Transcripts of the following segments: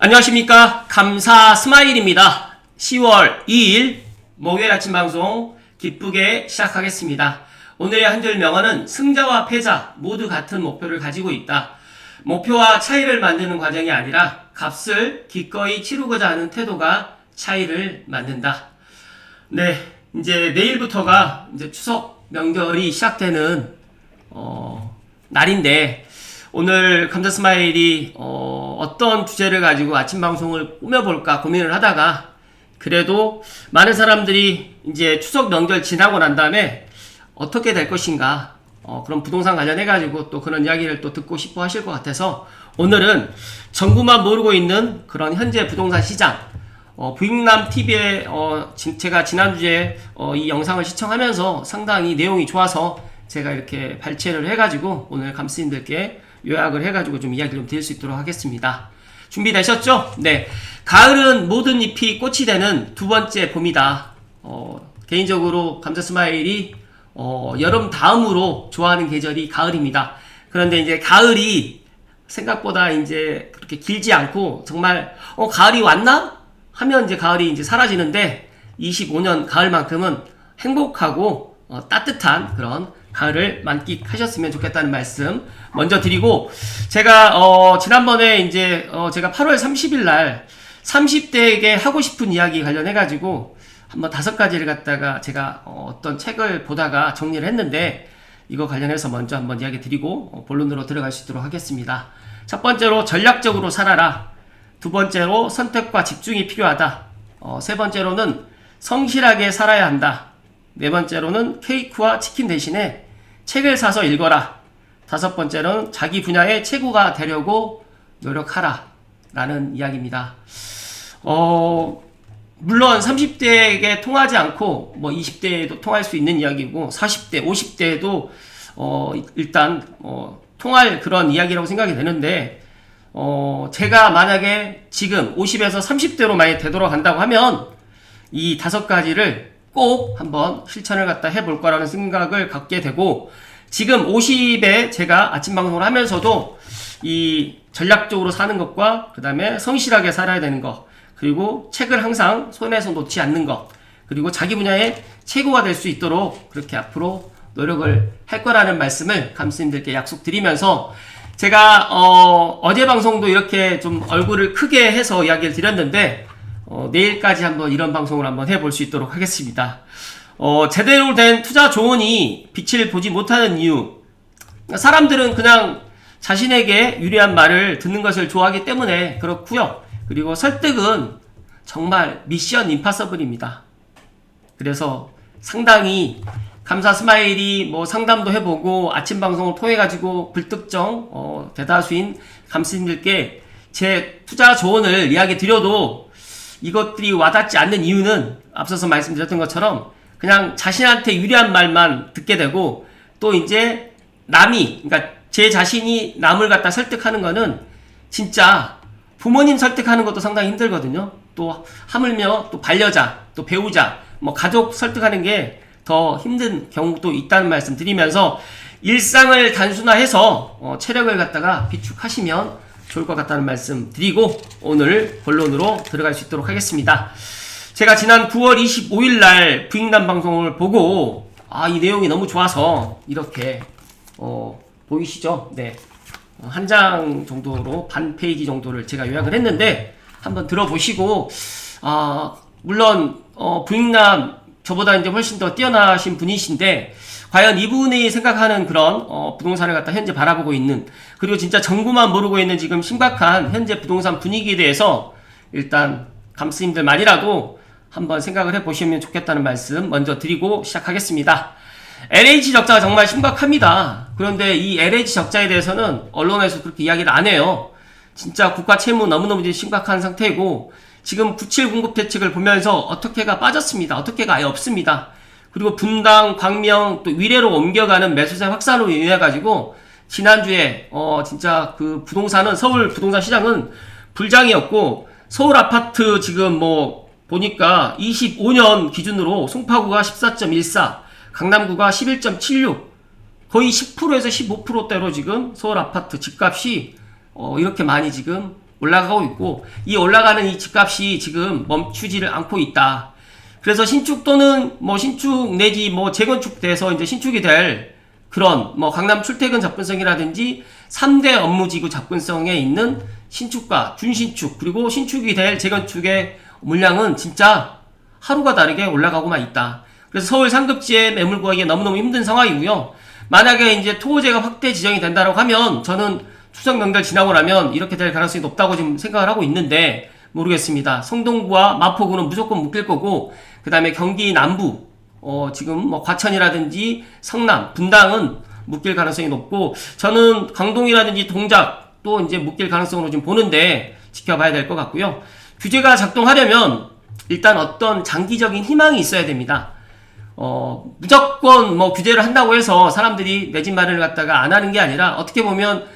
안녕하십니까. 감사 스마일입니다. 10월 2일 목요일 아침 방송 기쁘게 시작하겠습니다. 오늘의 한줄 명언은 승자와 패자 모두 같은 목표를 가지고 있다. 목표와 차이를 만드는 과정이 아니라 값을 기꺼이 치르고자 하는 태도가 차이를 만든다. 네, 이제 내일부터가 이제 추석 명절이 시작되는 어, 날인데 오늘 감자 스마일이 어, 떤 주제를 가지고 아침 방송을 꾸며볼까 고민을 하다가 그래도 많은 사람들이 이제 추석 명절 지나고 난 다음에 어떻게 될 것인가 어, 그런 부동산 관련해 가지고 또 그런 이야기를 또 듣고 싶어 하실 것 같아서 오늘은 정부만 모르고 있는 그런 현재 부동산 시장 어, 부익남 TV에 어, 지- 제가 지난주에 어, 이 영상을 시청하면서 상당히 내용이 좋아서 제가 이렇게 발췌를 해가지고 오늘 감스님들께 요약을 해가지고 좀 이야기를 좀 드릴 수 있도록 하겠습니다. 준비되셨죠? 네. 가을은 모든 잎이 꽃이 되는 두 번째 봄이다. 어, 개인적으로 감자 스마일이 어, 여름 다음으로 좋아하는 계절이 가을입니다. 그런데 이제 가을이 생각보다 이제 그렇게 길지 않고 정말 어 가을이 왔나 하면 이제 가을이 이제 사라지는데 25년 가을만큼은 행복하고 어, 따뜻한 그런 가을을 만끽하셨으면 좋겠다는 말씀 먼저 드리고 제가 어 지난번에 이제 어 제가 8월 30일 날 30대에게 하고 싶은 이야기 관련해 가지고 한번 다섯 가지를 갖다가 제가 어, 어떤 책을 보다가 정리를 했는데 이거 관련해서 먼저 한번 이야기 드리고 어, 본론으로 들어갈 수 있도록 하겠습니다. 첫 번째로 전략적으로 살아라. 두 번째로 선택과 집중이 필요하다. 어, 세 번째로는 성실하게 살아야 한다. 네 번째로는 케이크와 치킨 대신에 책을 사서 읽어라. 다섯 번째로는 자기 분야의 최고가 되려고 노력하라. 라는 이야기입니다. 어, 물론 30대에게 통하지 않고 뭐 20대에도 통할 수 있는 이야기고 40대, 50대에도 어 일단 어 통할 그런 이야기라고 생각이 되는데 어 제가 만약에 지금 50에서 30대로 많이 되돌아간다고 하면 이 다섯 가지를 꼭 한번 실천을 갖다 해볼 거라는 생각을 갖게 되고 지금 50에 제가 아침 방송을 하면서도 이 전략적으로 사는 것과 그 다음에 성실하게 살아야 되는 것 그리고 책을 항상 손에서 놓지 않는 것 그리고 자기 분야의 최고가 될 수 있도록 그렇게 앞으로 노력을 할 거라는 말씀을 감스님들께 약속드리면서 제가 어, 어제 방송도 이렇게 좀 얼굴을 크게 해서 이야기를 드렸는데 어, 내일까지 한번 이런 방송을 한번 해볼 수 있도록 하겠습니다. 어, 제대로 된 투자 조언이 빛을 보지 못하는 이유 사람들은 그냥 자신에게 유리한 말을 듣는 것을 좋아하기 때문에 그렇고요. 그리고 설득은 정말 미션 임파서블입니다. 그래서 상당히 감사 스마일이 뭐 상담도 해보고 아침 방송을 통해 가지고 불특정 어, 대다수인 감스님들께 제 투자 조언을 이야기 드려도 이것들이 와닿지 않는 이유는 앞서서 말씀드렸던 것처럼 그냥 자신한테 유리한 말만 듣게 되고 또 이제 남이 그러니까 제 자신이 남을 갖다 설득하는 거는 진짜 부모님 설득하는 것도 상당히 힘들거든요. 또 하물며 또 반려자, 또 배우자, 뭐 가족 설득하는 게 더 힘든 경우도 있다는 말씀 드리면서 일상을 단순화해서 어, 체력을 갖다가 비축하시면 좋을 것 같다는 말씀 드리고 오늘 본론으로 들어갈 수 있도록 하겠습니다. 제가 지난 9월 25일 날 부익남 방송을 보고 아 이 내용이 너무 좋아서 이렇게 어, 보이시죠? 네. 한 장 정도로 반 페이지 정도를 제가 요약을 했는데 한번 들어보시고 아 물론 어, 부익남 저보다 이제 훨씬 더 뛰어나신 분이신데 과연 이분이 생각하는 그런 어, 부동산을 갖다 현재 바라보고 있는 그리고 진짜 정부만 모르고 있는 지금 심각한 현재 부동산 분위기에 대해서 일단 감스님들만이라도 한번 생각을 해보시면 좋겠다는 말씀 먼저 드리고 시작하겠습니다. LH 적자가 정말 심각합니다. 그런데 이 LH 적자에 대해서는 언론에서 그렇게 이야기를 안 해요. 진짜 국가 채무 너무너무 심각한 상태이고 지금 97 공급 대책을 보면서 어떻게가 빠졌습니다. 어떻게가 아예 없습니다. 그리고 분당, 광명 또 위례로 옮겨가는 매수세 확산으로 인해 가지고 지난주에 어 진짜 그 부동산은 서울 부동산 시장은 불장이었고 서울 아파트 지금 뭐 보니까 25년 기준으로 송파구가 14.14, 강남구가 11.76, 거의 10%에서 15%대로 지금 서울 아파트 집값이 어 이렇게 많이 지금 올라가고 있고 이 올라가는 이 집값이 지금 멈추지를 않고 있다. 그래서 신축 또는 뭐 신축 내지 뭐 재건축돼서 이제 신축이 될 그런 뭐 강남 출퇴근 접근성이라든지 3대 업무지구 접근성에 있는 신축과 준신축 그리고 신축이 될 재건축의 물량은 진짜 하루가 다르게 올라가고만 있다. 그래서 서울 상급지에 매물 구하기 너무너무 힘든 상황이고요. 만약에 이제 토호제가 확대 지정이 된다고 하면 저는 추석 명절 지나고 나면 이렇게 될 가능성이 높다고 지금 생각을 하고 있는데 모르겠습니다. 성동구와 마포구는 무조건 묶일 거고 그 다음에 경기 남부 어 지금 뭐 과천이라든지 성남 분당은 묶일 가능성이 높고 저는 강동이라든지 동작 또 이제 묶일 가능성으로 지금 보는데 지켜봐야 될 것 같고요. 규제가 작동하려면 일단 어떤 장기적인 희망이 있어야 됩니다. 어, 무조건 뭐 규제를 한다고 해서 사람들이 내 집 마련을 갖다가 안 하는 게 아니라 어떻게 보면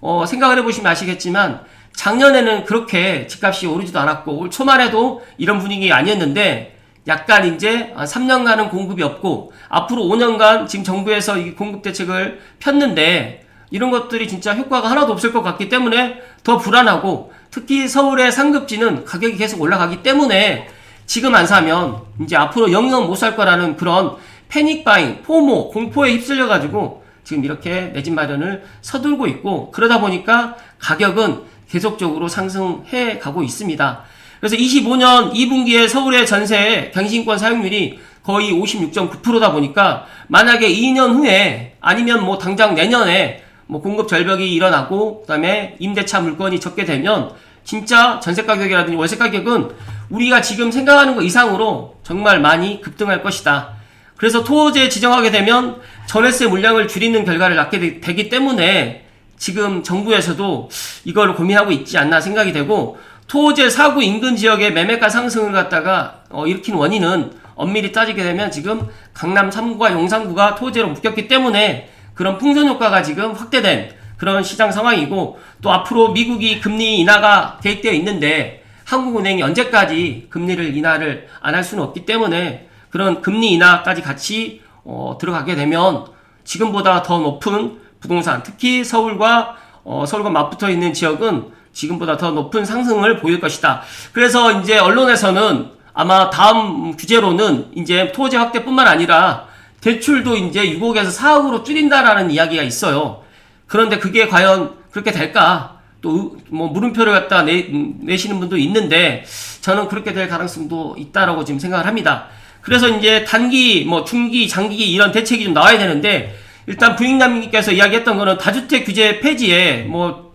어, 생각을 해보시면 아시겠지만 작년에는 그렇게 집값이 오르지도 않았고 올 초만 해도 이런 분위기 아니었는데 약간 이제 3년간은 공급이 없고 앞으로 5년간 지금 정부에서 이 공급 대책을 폈는데 이런 것들이 진짜 효과가 하나도 없을 것 같기 때문에 더 불안하고 특히 서울의 상급지는 가격이 계속 올라가기 때문에 지금 안 사면 이제 앞으로 영영 못 살 거라는 그런 패닉 바잉, 포모, 공포에 휩쓸려 가지고 지금 이렇게 내 집 마련을 서둘고 있고 그러다 보니까 가격은 계속적으로 상승해 가고 있습니다. 그래서 25년 2분기에 서울의 전세 갱신권 사용률이 거의 56.9%다 보니까 만약에 2년 후에 아니면 뭐 당장 내년에 뭐 공급 절벽이 일어나고 그다음에 임대차 물건이 적게 되면 진짜 전세 가격이라든지 월세 가격은 우리가 지금 생각하는 것 이상으로 정말 많이 급등할 것이다. 그래서 토호제 지정하게 되면 전월세 물량을 줄이는 결과를 낳게 되, 되기 때문에 지금 정부에서도 이걸 고민하고 있지 않나 생각이 되고 토호제 사구 인근 지역의 매매가 상승을 갖다가 어, 일으킨 원인은 엄밀히 따지게 되면 지금 강남 3구와 용산구가 토호제로 묶였기 때문에 그런 풍선 효과가 지금 확대된 그런 시장 상황이고 또 앞으로 미국이 금리 인하가 계획되어 있는데 한국은행이 언제까지 금리를 인하를 안 할 수는 없기 때문에 그런 금리 인하까지 같이 어, 들어가게 되면 지금보다 더 높은 부동산 특히 서울과 어, 서울과 맞붙어 있는 지역은 지금보다 더 높은 상승을 보일 것이다. 그래서 이제 언론에서는 아마 다음 규제로는 이제 토지 확대뿐만 아니라 대출도 이제 6억에서 4억으로 줄인다라는 이야기가 있어요. 그런데 그게 과연 그렇게 될까? 또 뭐 물음표를 갖다 내, 내시는 분도 있는데 저는 그렇게 될 가능성도 있다라고 지금 생각을 합니다. 그래서 이제 단기, 뭐 중기, 장기 이런 대책이 좀 나와야 되는데 일단 부익남님께서 이야기했던 거는 다주택 규제 폐지에 뭐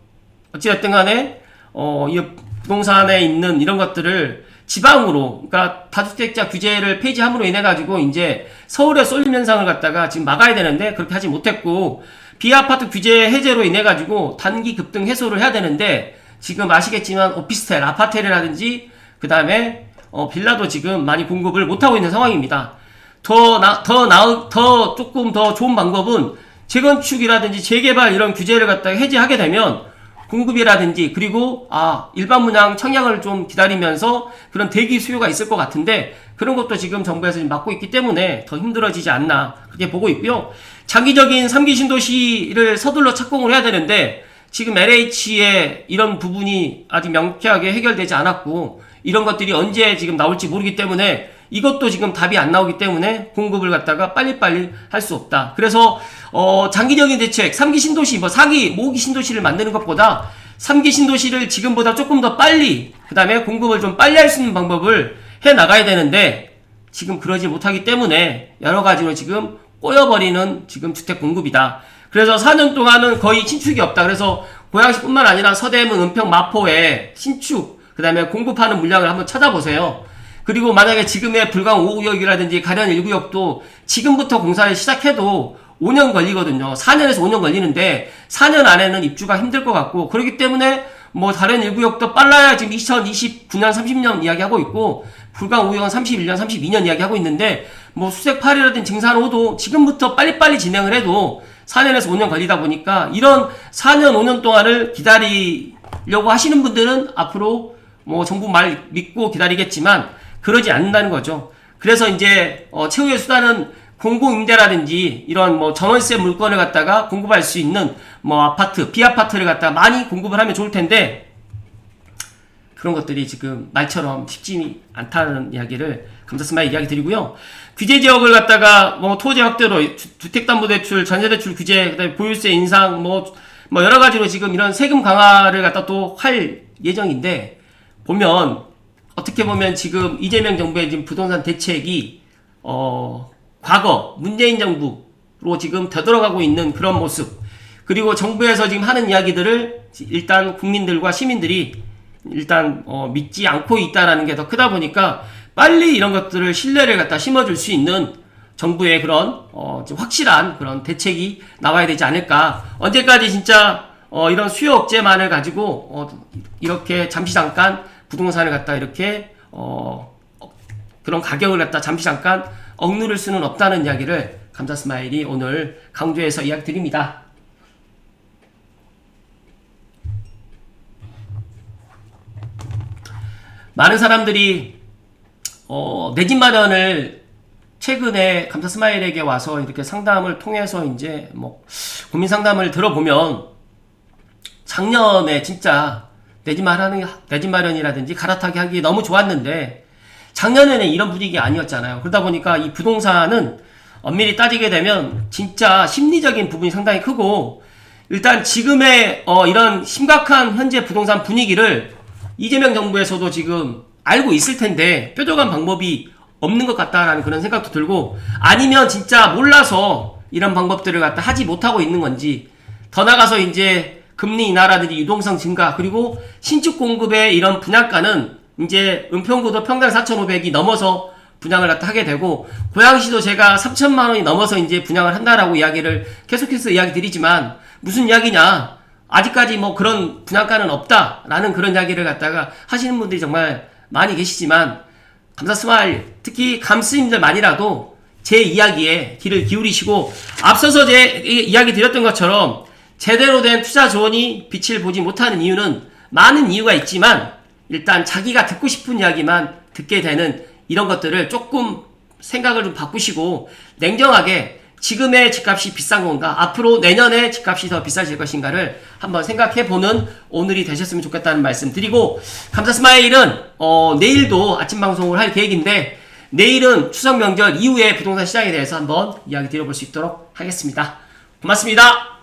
어찌됐든 간에 어, 이 부동산에 있는 이런 것들을 지방으로, 그러니까 다주택자 규제를 폐지함으로 인해 가지고 이제 서울에 쏠림 현상을 갖다가 지금 막아야 되는데 그렇게 하지 못했고 비아파트 규제 해제로 인해 가지고 단기 급등 해소를 해야 되는데 지금 아시겠지만 오피스텔, 아파트라든지 그 다음에 어, 빌라도 지금 많이 공급을 못 하고 있는 상황입니다. 더 나, 더 나, 더 조금 더 좋은 방법은 재건축이라든지 재개발 이런 규제를 갖다가 해제하게 되면 공급이라든지 그리고 아 일반 분양 청약을 좀 기다리면서 그런 대기 수요가 있을 것 같은데 그런 것도 지금 정부에서 지금 막고 있기 때문에 더 힘들어지지 않나 그렇게 보고 있고요. 장기적인 3기 신도시를 서둘러 착공을 해야 되는데 지금 LH의 이런 부분이 아직 명쾌하게 해결되지 않았고 이런 것들이 언제 지금 나올지 모르기 때문에 이것도 지금 답이 안 나오기 때문에 공급을 갖다가 빨리빨리 할 수 없다. 그래서 어 장기적인 대책 3기 신도시 뭐 4기 5기 신도시를 만드는 것보다 3기 신도시를 지금보다 조금 더 빨리 그 다음에 공급을 좀 빨리 할 수 있는 방법을 해 나가야 되는데 지금 그러지 못하기 때문에 여러 가지로 지금 꼬여버리는 지금 주택 공급이다. 그래서 4년 동안은 거의 신축이 없다. 그래서 고양시뿐만 아니라 서대문, 은평, 마포에 신축 그 다음에 공급하는 물량을 한번 찾아보세요. 그리고 만약에 지금의 불광 5구역이라든지 가련 1구역도 지금부터 공사를 시작해도 5년 걸리거든요. 4년에서 5년 걸리는데 4년 안에는 입주가 힘들 것 같고 그렇기 때문에 뭐 다른 1구역도 빨라야 지금 2029년 30년 이야기하고 있고 불광 5구역은 31년 32년 이야기하고 있는데 뭐 수색 8이라든지 증산 5도 지금부터 빨리빨리 진행을 해도 4년에서 5년 걸리다 보니까 이런 4년 5년 동안을 기다리려고 하시는 분들은 앞으로 뭐 정부 말 믿고 기다리겠지만 그러지 않는다는 거죠. 그래서 이제 어, 최후의 수단은 공공임대라든지 이런 뭐 전월세 물건을 갖다가 공급할 수 있는 뭐 아파트, 비아파트를 갖다가 많이 공급을 하면 좋을 텐데 그런 것들이 지금 말처럼 쉽지 않다는 이야기를 감사스마일 이야기 드리고요. 규제 지역을 갖다가 뭐 토지 확대로 주- 주택담보대출, 전세대출 규제, 그다음에 보유세 인상 뭐, 뭐 여러 가지로 지금 이런 세금 강화를 갖다 또 할 예정인데 보면 어떻게 보면 지금 이재명 정부의 지금 부동산 대책이 어 과거 문재인 정부로 지금 되돌아가고 있는 그런 모습. 그리고 정부에서 지금 하는 이야기들을 일단 국민들과 시민들이 일단 어, 믿지 않고 있다라는 게 더 크다 보니까 빨리 이런 것들을 신뢰를 갖다 심어줄 수 있는 정부의 그런 어, 좀 확실한 그런 대책이 나와야 되지 않을까. 언제까지 진짜 어, 이런 수요 억제만을 가지고 어, 이렇게 잠시 잠깐 부동산을 갖다 이렇게 어, 어, 그런 가격을 갖다 잠시 잠깐 억누를 수는 없다는 이야기를 감사 스마일이 오늘 강조해서 이야기 드립니다. 많은 사람들이 어, 내 집 마련을 최근에 감사 스마일에게 와서 이렇게 상담을 통해서 이제 뭐 고민 상담을 들어보면 작년에 진짜 내집 마련이 내집 마련이라든지 갈아타기 하기 너무 좋았는데 작년에는 이런 분위기 아니었잖아요. 그러다 보니까 이 부동산은 엄밀히 따지게 되면 진짜 심리적인 부분이 상당히 크고 일단 지금의 어, 이런 심각한 현재 부동산 분위기를 이재명 정부에서도 지금 알고 있을 텐데 뾰족한 방법이 없는 것 같다라는 그런 생각도 들고 아니면 진짜 몰라서 이런 방법들을 갖다 하지 못하고 있는 건지 더 나가서 이제 금리 인하라든지 유동성 증가 그리고 신축 공급의 이런 분양가는 이제 은평구도 평당 4,500이 넘어서 분양을 하게 되고 고양시도 제가 3천만 원이 넘어서 이제 분양을 한다라고 이야기를 계속해서 이야기 드리지만 무슨 이야기냐? 아직까지 뭐 그런 분양가는 없다라는 그런 이야기를 갖다가 하시는 분들이 정말 많이 계시지만 감사 스마일 특히 감스님들만이라도 제 이야기에 귀를 기울이시고 앞서서 제 이- 이야기 드렸던 것처럼 제대로 된 투자 조언이 빛을 보지 못하는 이유는 많은 이유가 있지만 일단 자기가 듣고 싶은 이야기만 듣게 되는 이런 것들을 조금 생각을 좀 바꾸시고 냉정하게 지금의 집값이 비싼 건가 앞으로 내년에 집값이 더 비싸질 것인가를 한번 생각해 보는 오늘이 되셨으면 좋겠다는 말씀 드리고 감사 스마일은 어, 내일도 아침 방송을 할 계획인데 내일은 추석 명절 이후에 부동산 시장에 대해서 한번 이야기 드려볼 수 있도록 하겠습니다. 고맙습니다